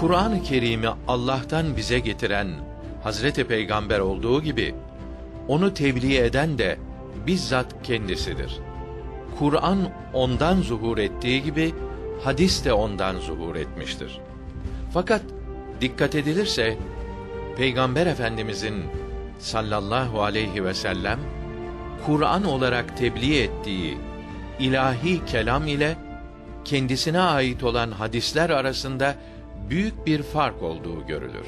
Kur'an-ı Kerim'i Allah'tan bize getiren Hazreti Peygamber olduğu gibi onu tebliğ eden de bizzat kendisidir. Kur'an ondan zuhur ettiği gibi hadis de ondan zuhur etmiştir. Fakat dikkat edilirse Peygamber Efendimizin sallallahu aleyhi ve sellem Kur'an olarak tebliğ ettiği ilahi kelam ile kendisine ait olan hadisler arasında büyük bir fark olduğu görülür.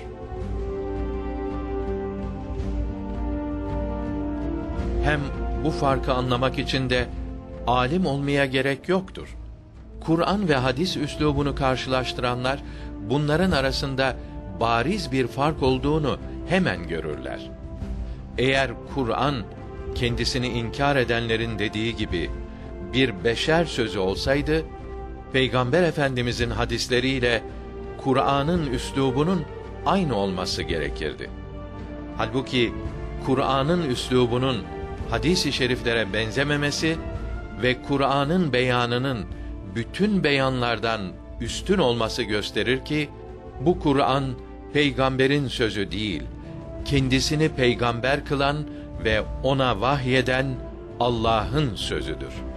Hem bu farkı anlamak için de alim olmaya gerek yoktur. Kur'an ve hadis üslubunu karşılaştıranlar bunların arasında bariz bir fark olduğunu hemen görürler. Eğer Kur'an kendisini inkar edenlerin dediği gibi bir beşer sözü olsaydı, Peygamber Efendimizin hadisleriyle Kur'an'ın üslubunun aynı olması gerekirdi. Halbuki Kur'an'ın üslubunun hadis-i şeriflere benzememesi ve Kur'an'ın beyanının bütün beyanlardan üstün olması gösterir ki bu Kur'an peygamberin sözü değil, kendisini peygamber kılan ve ona vahyeden Allah'ın sözüdür.